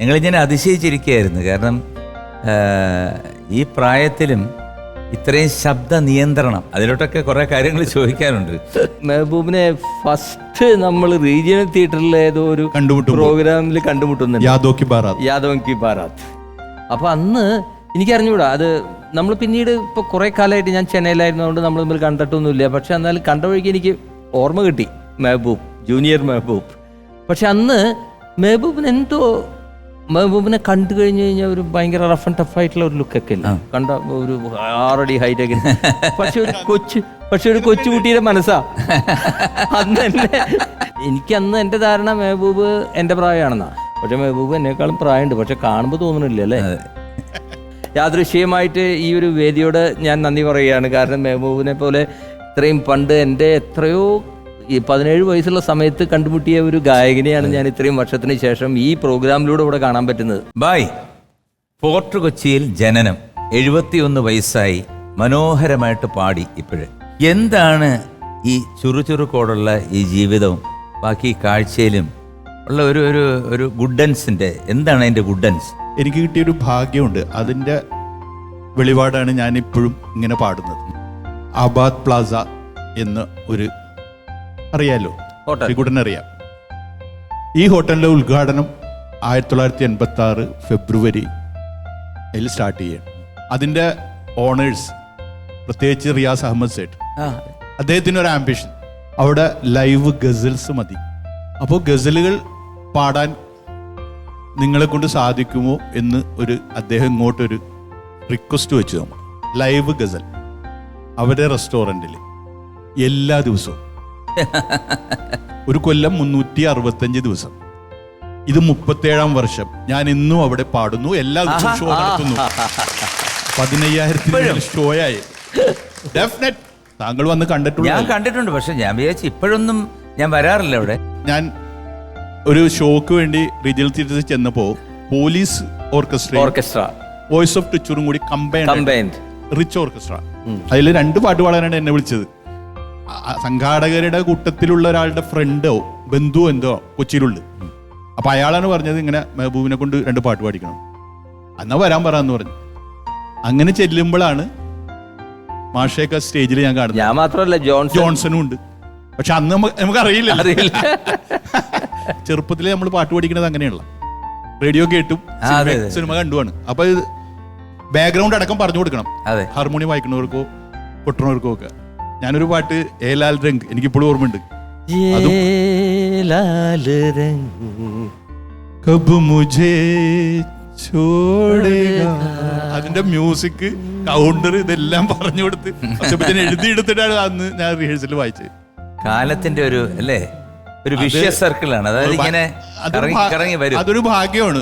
ഞങ്ങളിങ്ങനെ അതിശയിച്ചിരിക്കുകയായിരുന്നു. കാരണം ഈ പ്രായത്തിലും ഇത്രയും ശബ്ദ നിയന്ത്രണം അതിലോട്ടൊക്കെ കുറെ കാര്യങ്ങൾ ചോദിക്കാനുണ്ട്. മെഹബൂബിനെ ഫസ്റ്റ് നമ്മൾ റീജിയണൽ തിയേറ്ററിൽ ഏതോ ഒരു. പ്രോഗ്രാമിൽ കണ്ടുമുട്ടുന്നുണ്ട്. യാദോ കി ബാറാത്ത്. കി അപ്പോൾ അന്ന് എനിക്ക് അറിഞ്ഞൂടാ അത് നമ്മൾ പിന്നീട് ഇപ്പൊ കുറെ കാലമായിട്ട് ഞാൻ ചെന്നൈയിലായിരുന്നതുകൊണ്ട് നമ്മൾ തമ്മിൽ കണ്ടിട്ടൊന്നുമില്ല. പക്ഷെ എന്നാലും കണ്ട വഴിക്ക് എനിക്ക് ഓർമ്മ കിട്ടി മെഹബൂബ് ജൂനിയർ മെഹബൂബ്. പക്ഷെ അന്ന് മെഹബൂബിന് എന്തോ മെഹബൂബിനെ കണ്ടു കഴിഞ്ഞു കഴിഞ്ഞാൽ ഒരു ഭയങ്കര റഫ് ആൻഡ് ടഫ് ആയിട്ടുള്ള ഒരു ലുക്കൊക്കെ ഇല്ല? കണ്ട ഒരു ആറടി ഹൈറ്റ് ഒക്കെ. പക്ഷെ ഒരു കൊച്ചു പക്ഷെ ഒരു കൊച്ചുകുട്ടിയുടെ മനസ്സാ. അന്ന് എന്നെ എനിക്ക് അന്ന് എന്റെ ധാരണ മെഹബൂബ് എന്റെ പ്രായമാണെന്നാ. പക്ഷെ മെഹബൂബ് എന്നെക്കാളും പ്രായമുണ്ട്. പക്ഷെ കാണുമ്പോൾ തോന്നുന്നില്ല അല്ലേ? യാദൃശ്യമായിട്ട് ഈ ഒരു വേദിയോട് ഞാൻ നന്ദി പറയുകയാണ്. കാരണം മെഹബൂബിനെ പോലെ ഇത്രയും പണ്ട് എന്റെ എത്രയോ ഈ പതിനേഴ് വയസ്സുള്ള സമയത്ത് കണ്ടുമുട്ടിയ ഒരു ഗായകനെയാണ് ഞാൻ ഇത്രയും വർഷത്തിന് ശേഷം ഈ പ്രോഗ്രാമിലൂടെ ഇവിടെ കാണാൻ പറ്റുന്നത്. ബായ് ഫോർട്ട് കൊച്ചിയിൽ ജനനം. എഴുപത്തിയൊന്ന് വയസ്സായി മനോഹരമായിട്ട് പാടി ഇപ്പോഴ്. എന്താണ് ഈ ചുറുചുറുക്കോടുള്ള ഈ ജീവിതവും? ബാക്കി കാഴ്ചയിലും ഉള്ള ഒരു ഒരു ഒരു ഗുഡൻസിന്റെ എന്താണ് അതിന്റെ ഗുഡൻസ്? എനിക്ക് കിട്ടിയൊരു ഭാഗ്യമുണ്ട്. അതിന്റെ വെളിപാടാണ് ഞാൻ ഇപ്പോഴും ഇങ്ങനെ പാടുന്നത്. ആബാദ് പ്ലാസ എന്ന ഒരു അറിയാലോ? ഹോട്ടൽ. ശ്രീകുട്ടൻ അറിയാം ഈ ഹോട്ടലിന്റെ ഉദ്ഘാടനം ആയിരത്തി തൊള്ളായിരത്തി എൺപത്തി ആറ് ഫെബ്രുവരി ിൽ സ്റ്റാർട്ട് ചെയ്യണം. അതിന്റെ ഓണേഴ്സ് പ്രത്യേകിച്ച് റിയാസ് അഹമ്മദ് സേഠ്. അദ്ദേഹത്തിന് ഒരു ആംബിഷൻ അവിടെ ലൈവ് ഗസൽസ് മതി. അപ്പോൾ ഗസലുകൾ പാടാൻ നിങ്ങളെ കൊണ്ട് സാധിക്കുമോ എന്ന് ഒരു അദ്ദേഹം ഇങ്ങോട്ടൊരു റിക്വസ്റ്റ് വെച്ചു നമ്മൾ ലൈവ് ഗസൽ. അവരുടെ റെസ്റ്റോറന്റിൽ എല്ലാ ദിവസവും. ഒരു കൊല്ലം മുന്നൂറ്റി അറുപത്തഞ്ച് ദിവസം. ഇത് മുപ്പത്തേഴാം വർഷം. ഞാൻ ഇന്നും അവിടെ പാടുന്നു. എല്ലാ ദിവസവും ഷോ നടത്തുന്നു. പതിനയ്യായിരത്തിന് ഷോയായി ഡെഫിനറ്റ് താങ്കൾ വന്ന് കണ്ടിട്ടുണ്ട് ഞാൻ കണ്ടിട്ടുണ്ട്. പക്ഷെ ഞാൻ വിചാരിച്ചു ഇപ്പോഴൊന്നും ഞാൻ വരാറില്ല അവിടെ. ഞാൻ ഒരു ഷോക്ക് വേണ്ടി റീജിയൽ തിയേറ്ററിൽ ചെന്നപ്പോ police orchestra orchestra voice of ടിച്ചറും കൂടി കമ്പൈൻ കമ്പൈൻഡ് റിച്ച് ഓർക്കസ്ട്ര അതിൽ രണ്ട് പാട്ട് പാടാനാണ് എന്നെ വിളിച്ചത്. സംഘാടകരുടെ കൂട്ടത്തിലുള്ള ഒരാളുടെ ഫ്രണ്ടോ ബന്ധുവോ എന്തോ കൊച്ചിയിലുണ്ട്. അപ്പൊ അയാളാണ് പറഞ്ഞത് ഇങ്ങനെ മെഹബൂബിനെ കൊണ്ട് രണ്ട് പാട്ട് പാടിക്കണം. എന്നാ വരാൻ പറയാന്ന് പറഞ്ഞു. അങ്ങനെ ചെല്ലുമ്പോഴാണ് മാഷയൊക്കെ സ്റ്റേജിൽ ഞാൻ കാണുന്നത്. ഞാൻ മാത്രമല്ല ജോൺസൺ ജോൺസണും ഉണ്ട്. പക്ഷെ അന്ന് നമുക്ക് അറിയില്ല അറിയില്ല. ചെറുപ്പത്തിലെ നമ്മൾ പാട്ട് പഠിക്കുന്നത് അങ്ങനെയുള്ള റേഡിയോ കേട്ടും സിനിമ- കണ്ടുമാണ് അപ്പൊ ബാക്ക്ഗ്രൗണ്ട് അടക്കം പറഞ്ഞു കൊടുക്കണം. ഹാർമോണിയം വായിക്കുന്നവർക്കോ കൊട്ടണവർക്കോ ഒക്കെ. ഞാനൊരു പാട്ട് എ ലാൽ രംഗ് എനിക്കിപ്പോഴും ഓർമ്മയുണ്ട്. അതിന്റെ മ്യൂസിക് കൗണ്ടർ ഇതെല്ലാം പറഞ്ഞു കൊടുത്ത്. അച്ഛപ്പച്ചൻ എഴുതിയെടുത്തിട്ടാണ് അന്ന് ഞാൻ റിഹേഴ്സൽ വായിച്ചത്. കാലത്തിന്റെ ഒരു അല്ലേ? ഒരു വിഷയ സർക്കിളാണ് അതായത് ഇങ്ങനെ അതൊരു ഭാഗ്യമാണ്.